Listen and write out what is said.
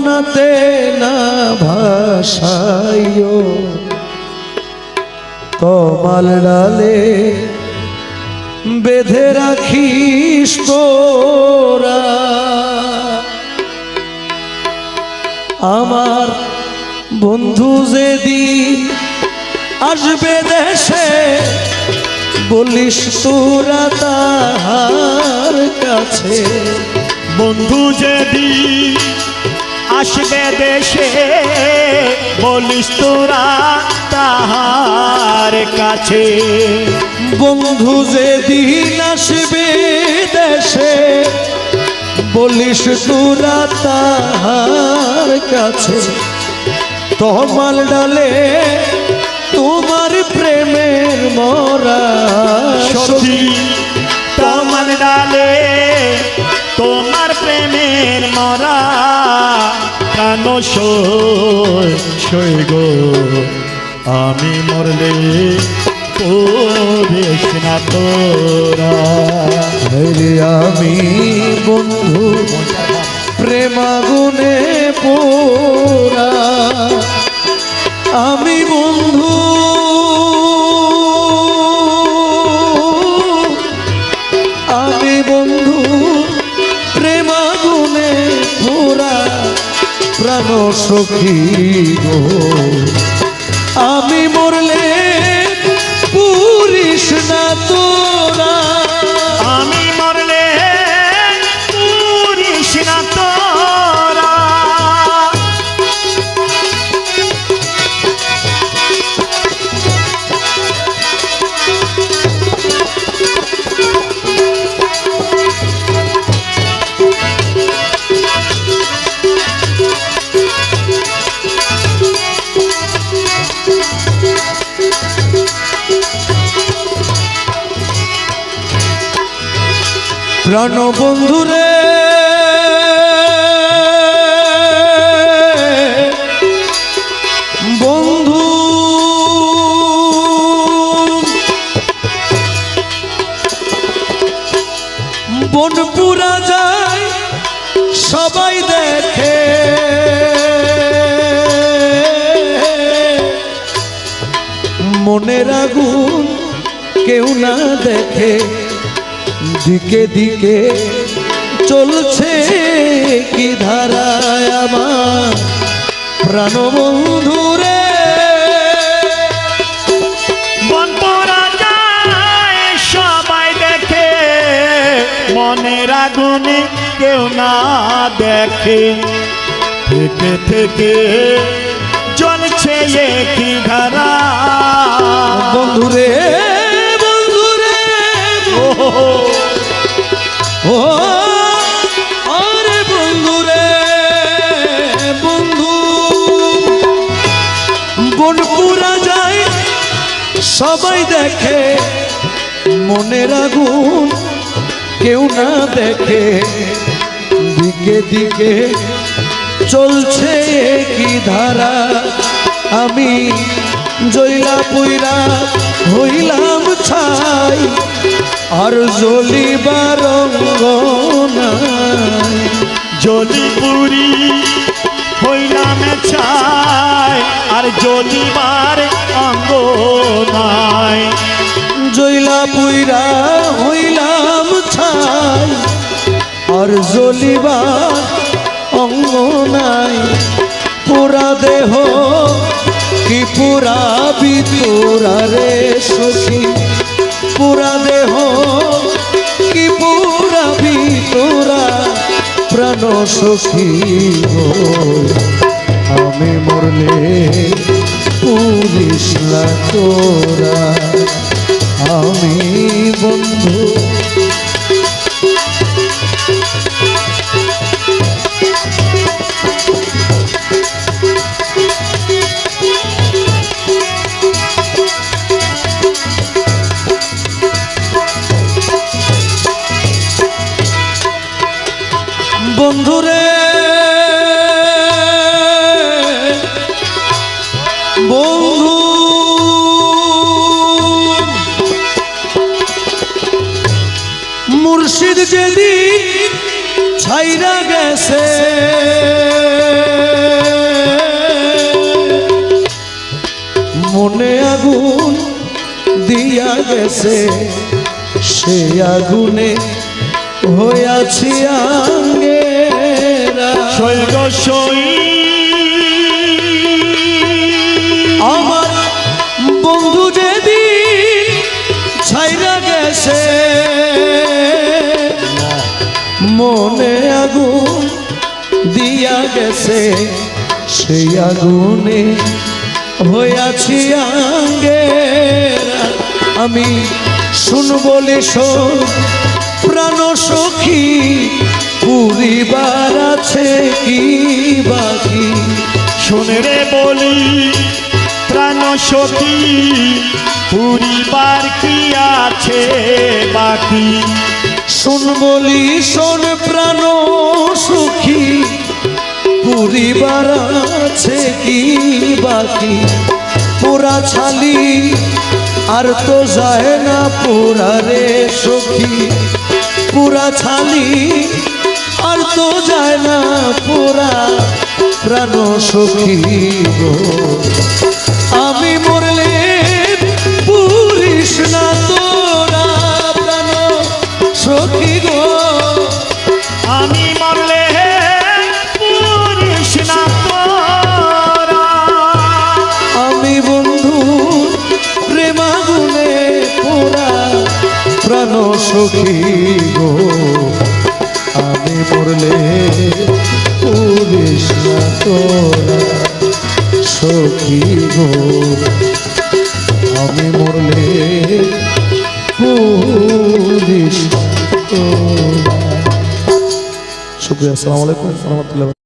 যমুনাতে না ভাসাইও কমাল ডালে বেঁধে রাখিস তোরা। আমার বন্ধু যেদিন আসবে দেশে, বলিস তোরা তাহার কাছে। বন্ধু যদি আসবে দেশে বলিস তোরা তাহার কাছে। বন্ধু যেদিন আসবে দেশে বলিস তোরা তাহার কাছে। তমাল ডালে তোমার প্রেমের মরা সখী তোমার ডালে তোমার প্রেমের মরা কেন সই গো। আমি মরলে পড়িস না তোরা। আমি বন্ধু প্রেমাগুনে পোরা আমি সখী গো। আমি মরলে পুরিস না তোরা প্রাণ বন্ধুরে বন্ধু বনপুরা যায় সবাই দেখে। মনের আগুন কেউ না দেখে। দিকে দিকে চলছে কি ধারায় আমার প্রাণবন্ধুরে বন্ধুরা যায় সবাই দেখে মনের আগুনে কেউ না দেখে। থেকে থেকে জ্বলছে কি ধারা। বন্ধুরে সবাই দেখে মনের আগুন কেউ না দেখে। দিকে দিকে চলছে কি ধারা। আমি জইলা পুইরা হইলাম ছাই, আর জ্বলিবার নাই। জলিপুরি হইলাম চাই আর জলিবার অঙ্গ পুইরা হইলাম ছাই। আর জ্বলিবার অঙ্গ নাই। পুরা দেহ কি পুরা বিতুরা রে সখী পুরা দেহ কি পুরা বিতুরা প্রাণ সখী আমি মরলে পুলিশ তোরা? আমি বন্ধু। বন্ধুরে। যেদিন ছাইরা গেছে। মনে আগুন দিয়া গেছে সে আগুনে হইয়াছি আঙ্গেরা। শৈল সই মনে আগুন দিয়া গেছে, সেই আগুনে হইয়াছি আঙ্গে আমি শুন বলি প্রাণ সখী, পরিবার আছে কি বাকি? শুনে রে বলি, প্রাণ সখী, পরিবার কি আছে বাকি? শোন বলি, শোন প্রাণ সুখী। পরিবার আছে কি বাকি? পোড়া ছালি আর তো যায় না পোড়া রে সখী। পুরা ছালি আর তো যায় না পোড়া প্রাণ সখী গো। সখী গো। আমি মরলে তোরা সখী গো। আমি মরলে না শুক্রিয়া আসসালামু আলাইকুম। রহমতুল্লাহ